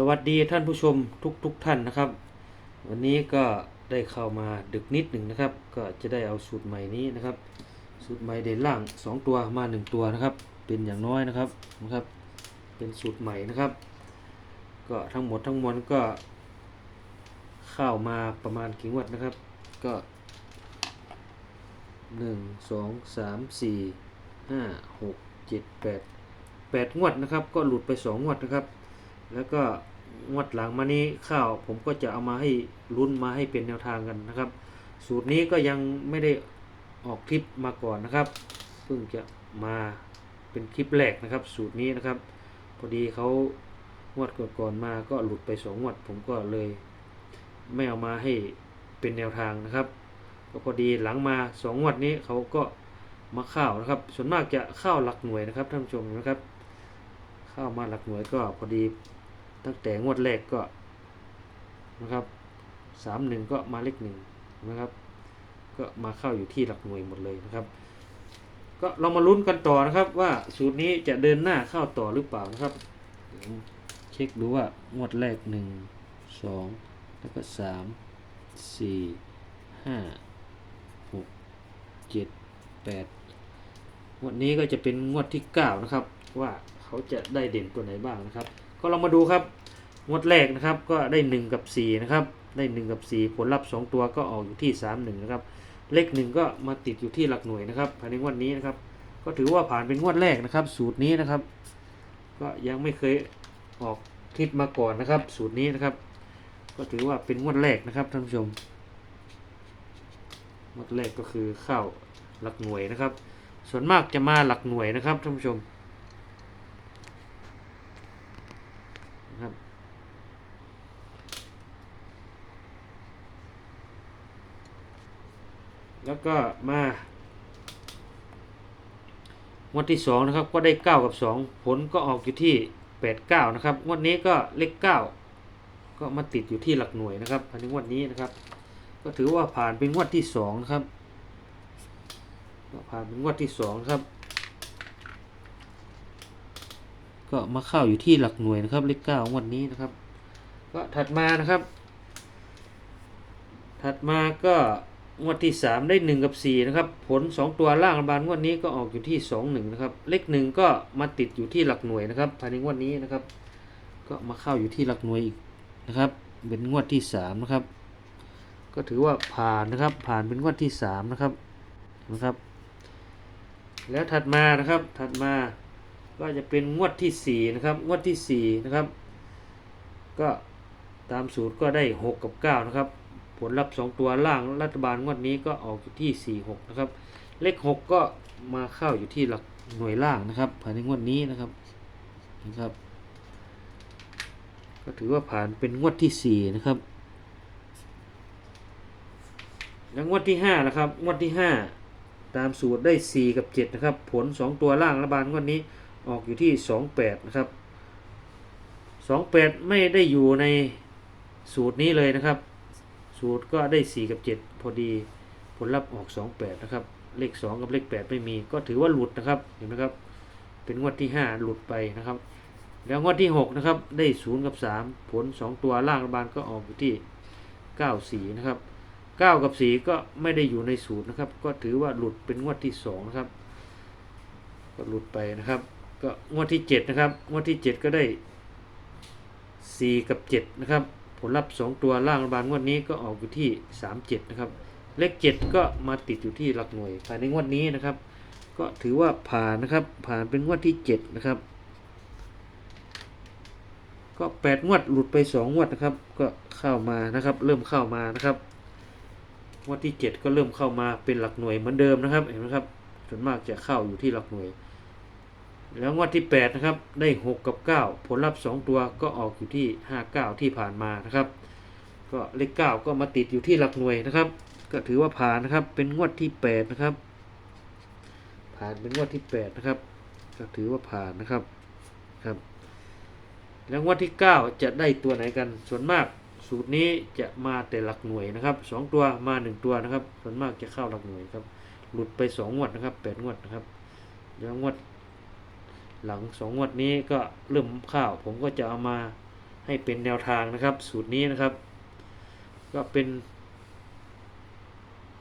สวัสดีท่านผู้ชมทุกๆท่านนะครับ วันนี้ก็ได้เข้ามาดึกนิดหนึ่งนะครับ ก็จะได้เอาสูตรใหม่นี้นะครับ สูตรใหม่เด่นล่าง 2 ตัวมา 1 ตัวนะครับ เป็นอย่างน้อยนะครับนะครับ เป็นสูตรใหม่นะครับ ก็ทั้งหมดทั้งมวลก็ เข้ามาประมาณกี่งวดนะครับ ก็หนึ่งสองสามสี่ห้าหกเจ็ดแปดแปดงวดนะครับ ก็หลุดไปสองงวดนะครับ แล้วก็งวดหลังมานี้ข้าวผมก็จะเอามาให้ลุ้นมาให้เป็นแนวทางกันนะครับ สูตรนี้ก็ยังไม่ได้ออกคลิปมาก่อนนะครับเพิ่งจะมาเป็นคลิปแรกนะครับ สูตรนี้นะครับ พอดีเขางวดก่อนๆมาก็หลุดไปสองงวด ผมก็เลยไม่เอามาให้เป็นแนวทางนะครับก็พอดีหลังมาสองงวดนี้เขาก็มาข้าวนะครับ ส่วนมากจะข้าวหลักหน่วยนะครับท่านผู้ชมนะครับ ข้าวมาหลักหน่วยก็พอดี ตั้งแต่งวดแรกก็นะครับสามหนึ่งก็มาเลขหนึ่งนะครับ ก็มาเข้าอยู่ที่หลักหน่วยหมดเลยนะครับ ก็เรามาลุ้นกันต่อนะครับว่าสูตรนี้จะเดินหน้าเข้าต่อหรือเปล่านะครับ เช็คดูว่างวดแรกหนึ่งสองแล้วก็สามสี่ห้าหกเจ็ดแปดงวดนี้ก็จะเป็นงวดที่เก้านะครับ ว่าเขาจะได้เด่นตัวไหนบ้างนะครับ ก็เรามาดูครับงวดแรกนะครับก็ได้ 1 กับ 4 นะครับ ได้ 1 กับ 4 ผลลัพธ์ 2 ตัวก็ออกอยู่ที่ 3 1 นะครับ เลข 1 ก็มาติดอยู่ที่หลักหน่วยนะครับภายในงวดนี้นะครับ ก็ถือว่าผ่านเป็นงวดแรกนะครับ สูตรนี้นะครับ ก็ยังไม่เคยออกคลิปมาก่อนนะครับ สูตรนี้นะครับ ก็ถือว่าเป็นงวดแรกนะครับท่านผู้ชมงวดแรกก็คือเข้าหลักหน่วยนะครับ ส่วนมากจะมาหลักหน่วยนะครับท่านผู้ชม นะครับ แล้วก็มางวดที่สองนะครับก็ได้เก้ากับสองผลก็ออกอยู่ที่แปดเก้านะครับงวดนี้ก็เลขเก้าก็มาติดอยู่ที่หลักหน่วยนะครับอันนี้งวดนี้นะครับ ก็ถือว่าผ่านเป็นงวดที่สองนะครับผ่านเป็นงวดที่สองครับ ก็มาเข้าอยู่ที่หลักหน่วยนะครับเลขเก้างวดนี้นะครับ ก็ถัดมานะครับ ถัดมาก็งวดที่ 3 ได้ 1 กับ 4 นะครับ ผล 2 ตัวล่างบาลงวดนี้ก็ออกอยู่ที่ 2 1 นะครับ เลข1ก็มาติดอยู่ที่หลักหน่วยนะครับภายในงวดนี้นะครับ ก็มาเข้าอยู่ที่หลักหน่วยอีกนะครับ เป็นงวดที่ 3 นะครับ ก็ถือว่าผ่านนะครับ ผ่านเป็นงวดที่ 3 นะครับนะครับ แล้วถัดมานะครับถัดมา ก็จะเป็นงวดที่ 4 นะครับ งวดที่ 4 นะครับ ก็ตามสูตรก็ได้ 6 กับ 9 นะครับ ผลลัพธ์ 2 ตัวล่างรัฐบาลงวดนี้ก็ออกอยู่ที่ 4 6 นะครับ เลข 6 ก็มาเข้าอยู่ที่หลักหน่วยล่างนะครับภายในงวดนี้นะครับนะครับ ก็ถือว่าผ่านเป็นงวดที่ 4 นะครับ แล้วงวดที่5นะครับ งวดที่ 5 ตามสูตรได้ 4 กับ 7 นะครับ ผล 2 ตัวล่างรัฐบาลงวดนี้ ออกอยู่ที่ 28 นะครับ 28 ไม่ได้อยู่ในสูตรนี้เลยนะครับ สูตรก็ได้ 4 กับ 7 พอดีผลลัพธ์ออก 28 นะครับ เลข 2 กับเลข 8 ไม่มี ก็ถือว่าหลุดนะครับเห็นไหมครับ เป็นงวดที่ 5 หลุดไปนะครับ แล้วงวดที่ 6 นะครับ ได้ 0 กับ 3 ผล 2 ตัวล่างรัฐบาลก็ออกอยู่ที่94นะครับ 9 กับ 4 ก็ไม่ได้อยู่ในสูตรนะครับ ก็ถือว่าหลุดเป็นงวดที่ 2 นะครับ ก็หลุดไปนะครับ ก็งวดที่ 7 นะครับ งวดที่ 7 ก็ได้ 4 กับ 7 นะครับ ผลลัพธ์ 2 ตัวล่างรัฐบาลงวดนี้ก็ออกอยู่ที่ 37 นะครับ เลข 7 ก็มาติดอยู่ที่หลักหน่วย ภายในงวดนี้นะครับ ก็ถือว่าผ่านนะครับ ผ่านเป็นงวดที่ 7 นะครับ ก็ 8 งวดหลุดไป 2 งวดนะครับ ก็เข้ามานะครับ เริ่มเข้ามานะครับ งวดที่ 7 ก็เริ่มเข้ามาเป็นหลักหน่วยเหมือนเดิมนะครับ เห็นไหมครับ ส่วนมากจะเข้าอยู่ที่หลักหน่วย แล้วงวดที่ 8 นะครับ ได้ 6 กับ 9 ผลลัพธ์ 2 ตัวก็ออกอยู่ที่ 5 9 ที่ผ่านมานะครับ ก็เลข 9 ก็มาติดอยู่ที่หลักหน่วยนะครับ ก็ถือว่าผ่านนะครับ เป็นงวดที่ 8 นะครับ ผ่านเป็นงวดที่ 8 นะครับ ก็ถือว่าผ่านนะครับ ครับ แล้วงวดที่ 9 จะได้ตัวไหนกัน ส่วนมากสูตรนี้จะมาแต่หลักหน่วยนะครับ 2 ตัวมา 1 ตัวนะครับ ส่วนมากจะเข้าหลักหน่วยครับ หลุดไป 2 งวดนะครับ 8 งวดนะครับ แล้วงวด หลังสองงวดนี้ก็เริ่มข้าว ผมก็จะเอามาให้เป็นแนวทางนะครับ สูตรนี้นะครับ ก็เป็น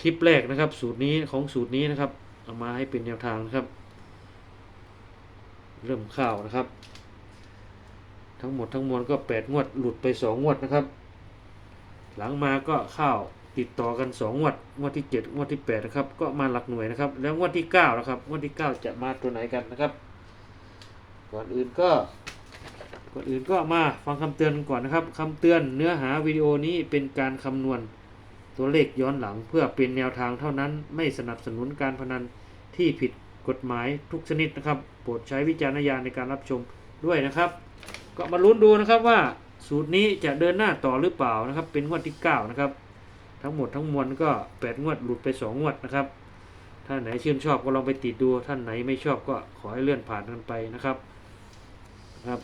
คลิปแรกนะครับ สูตรนี้ของสูตรนี้นะครับ เอามาให้เป็นแนวทางนะครับ เริ่มข่าวนะครับ ทั้งหมดทั้งมวลก็แปดงวดหลุดไปสองงวดนะครับ หลังมาก็ข้าวติดต่อกันสองงวด งวดที่เจ็ดงวดที่แปดนะครับ ก็มาหลักหน่วยนะครับ แล้วงวดที่เก้านะครับ งวดที่เก้าจะมาตัวไหนกันนะครับ ก่อนอื่นก็ก่อนอื่นก็มาฟังคำเตือนก่อนนะครับคำเตือนเนื้อหาวิดีโอนี้เป็นการคำนวณตัวเลขย้อนหลังเพื่อเป็นแนวทางเท่านั้น ไม่สนับสนุนการพนันที่ผิดกฎหมายทุกชนิดนะครับ โปรดใช้วิจารณญาณในการรับชมด้วยนะครับ ก็มาลุ้นดูนะครับว่าสูตรนี้จะเดินหน้าต่อหรือเปล่านะครับ เป็นงวดที่ 9 นะครับ ทั้งหมดทั้งมวลก็ 8 งวดหลุดไป 2 งวดนะครับ ท่านไหนชื่นชอบก็ลองไปติดดู ท่านไหนไม่ชอบก็ขอให้เลื่อนผ่านกันไปนะครับ ครับ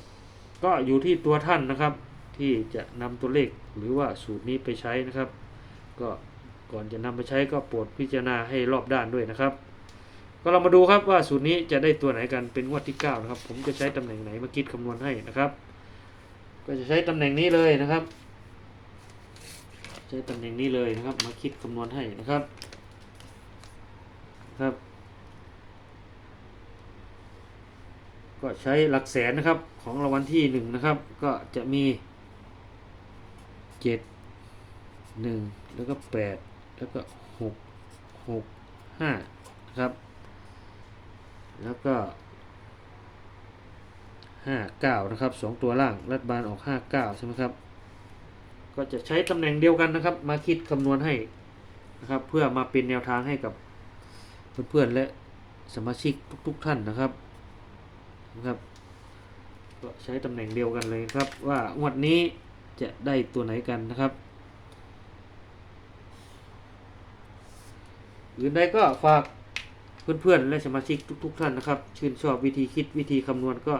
ก็อยู่ที่ตัวท่านนะครับ ที่จะนำตัวเลขหรือว่าสูตรนี้ไปใช้นะครับ ก็ก่อนจะนำไปใช้ก็โปรดพิจารณาให้รอบด้านด้วยนะครับ ก็เรามาดูครับว่าสูตรนี้จะได้ตัวไหนกันเป็นงวดที่9นะครับ ผมจะใช้ตำแหน่งไหนมาคิดคำนวณให้นะครับ ก็จะใช้ตำแหน่งนี้เลยนะครับ ใช้ตำแหน่งนี้เลยนะครับ มาคิดคำนวณให้นะครับครับ ก็ใช้หลักแสนนะครับของรางวัลที่หนึ่งนะครับ ก็จะมีเจ็ดหนึ่งแล้วก็แปดแล้วก็หกหกห้านะครับ แล้วก็ห้าเก้านะครับสองตัวล่างรัฐบาลออกห้าเก้าใช่ไหมครับ ก็จะใช้ตำแหน่งเดียวกันนะครับ มาคิดคำนวณให้นะครับ เพื่อมาเป็นแนวทางให้กับเพื่อนๆและสมาชิกทุก ๆ ท่านนะครับ นะครับ ก็ใช้ตำแหน่งเดียวกันเลยครับ ว่างวดนี้จะได้ตัวไหนกันนะครับอื่นใดก็ฝากเพื่อนๆและสมาชิกทุก ๆ ท่านนะครับ ชื่นชอบวิธีคิดวิธีคำนวณก็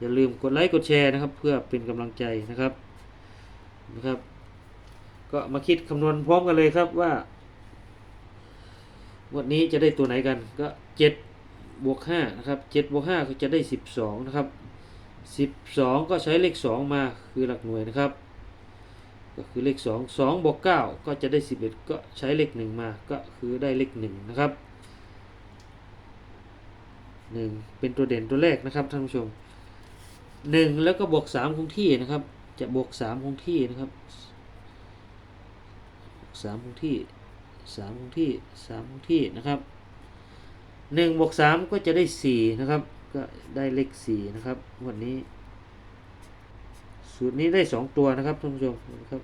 อย่าลืมกดไลค์กดแชร์นะครับ เพื่อเป็นกำลังใจนะครับนะครับ ก็มาคิดคำนวณพร้อมกันเลยครับว่า วันนี้จะได้ตัวไหนกันก็เจ็ด บวกห้านะครับเจ็ดบวกห้าก็จะได้สิบสองนะครับสิบสองก็ใช้เลขสองมาคือหลักหน่วยนะครับ ก็คือเลขสองสองบวกเก้าก็จะได้สิบเอ็ดก็ใช้เลขหนึ่งมาก็คือได้เลขหนึ่งนะครับหนึ่งเป็นตัวเด่นตัวแรกนะครับท่านผู้ชมหนึ่งแล้วก็บวกสามคงที่นะครับ จะบวกสามคงที่นะครับสามคงที่สามคงที่สามคงที่นะครับ หนึ่งบวกสามก็จะได้สี่นะครับ ก็ได้เลขสี่นะครับวันนี้ สูตรนี้ได้สองตัวนะครับท่านผู้ชมนะครับ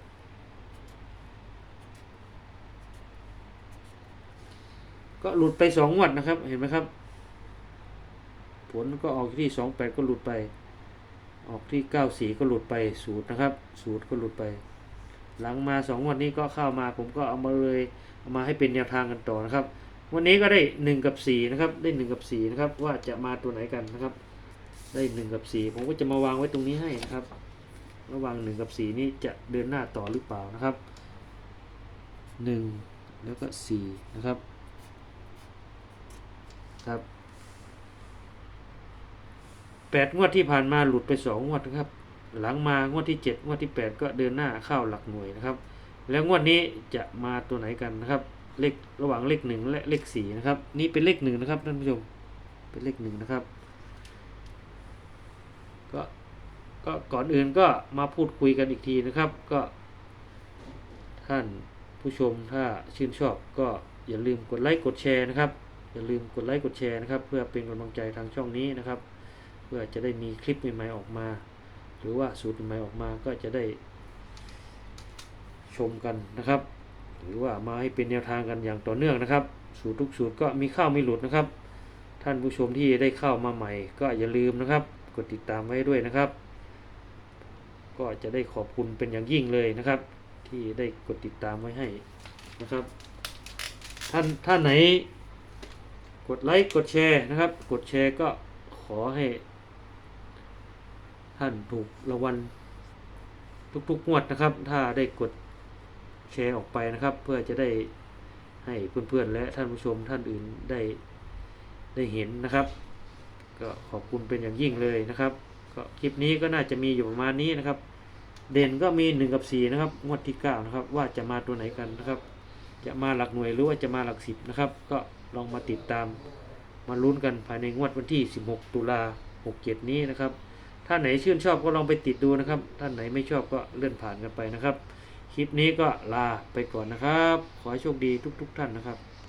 ก็หลุดไปสองงวดนะครับเห็นไหมครับ ผลก็ออกที่สองแปดก็หลุดไป ออกที่เก้าสี่ก็หลุดไปสูตรนะครับ สูตรก็หลุดไป หลังมาสองวันนี้ก็เข้ามาผมก็เอามาเลยเอามาให้เป็นแนวทางกันต่อนะครับ วันนี้ก็ได้หนึ่งกับสี่นะครับ ได้หนึ่งกับสี่นะครับ ว่าจะมาตัวไหนกันนะครับ ได้หนึ่งกับสี่ผมก็จะมาวางไว้ตรงนี้ให้นะครับ ระหว่างหนึ่งกับสี่นี้จะเดินหน้าต่อหรือเปล่านะครับหนึ่งแล้วก็สี่นะครับ ครับแปดงวดที่ผ่านมาหลุดไปสองงวดนะครับ หลังมางวดที่เจ็ดงวดที่แปดก็เดินหน้าเข้าหลักหน่วยนะครับ แล้วงวดนี้จะมาตัวไหนกันนะครับ เลขระหว่างเลขหนึ่งและเลขสี่นะครับ นี่เป็นเลขหนึ่งนะครับท่านผู้ชมเป็นเลขหนึ่งนะครับ ก็ก็ก่อนอื่นก็มาพูดคุยกันอีกทีนะครับ ก็ท่านผู้ชมถ้าชื่นชอบก็อย่าลืมกดไลค์กดแชร์นะครับ อย่าลืมกดไลค์กดแชร์นะครับ เพื่อเป็นกำลังใจทางช่องนี้นะครับ เพื่อจะได้มีคลิปใหม่ๆออกมา หรือว่าสูตรใหม่ๆออกมาก็จะได้ชมกันนะครับ หรือว่ามาให้เป็นแนวทางกันอย่างต่อเนื่องนะครับ สูตรทุกสูตรก็มีเข้ามีหลุดนะครับ ท่านผู้ชมที่ได้เข้ามาใหม่ ก็อย่าลืมนะครับ กดติดตามไว้ด้วยนะครับ ก็จะได้ขอบคุณเป็นอย่างยิ่งเลยนะครับ ที่ได้กดติดตามไว้ให้นะครับ ท่านท่านไหน กดไลค์กดแชร์นะครับ กดแชร์ก็ขอให้ ท่านถูกรางวัลทุกๆงวดนะครับ ถ้าได้กด แชร์ออกไปนะครับ เพื่อจะได้ให้เพื่อนๆและท่านผู้ชมท่านอื่นได้ได้เห็นนะครับ ก็ขอบคุณเป็นอย่างยิ่งเลยนะครับ ก็คลิปนี้ก็น่าจะมีอยู่ประมาณนี้นะครับ เด่นก็มีหนึ่งกับสี่นะครับงวดที่เก้านะครับว่าจะมาตัวไหนกันนะครับ จะมาหลักหน่วยหรือว่าจะมาหลักสิบนะครับ ก็ลองมาติดตามมาลุ้นกันภายในงวดวันที่ 16 ตุลา67 นี้นะครับถ้าไหนชื่นชอบก็ลองไปติดดูนะครับ ท่านไหนไม่ชอบก็เลื่อนผ่านกันไปนะครับ คลิปนี้ก็ลาไปก่อนนะครับ ขอให้โชคดีทุก ๆ ท่านนะครับ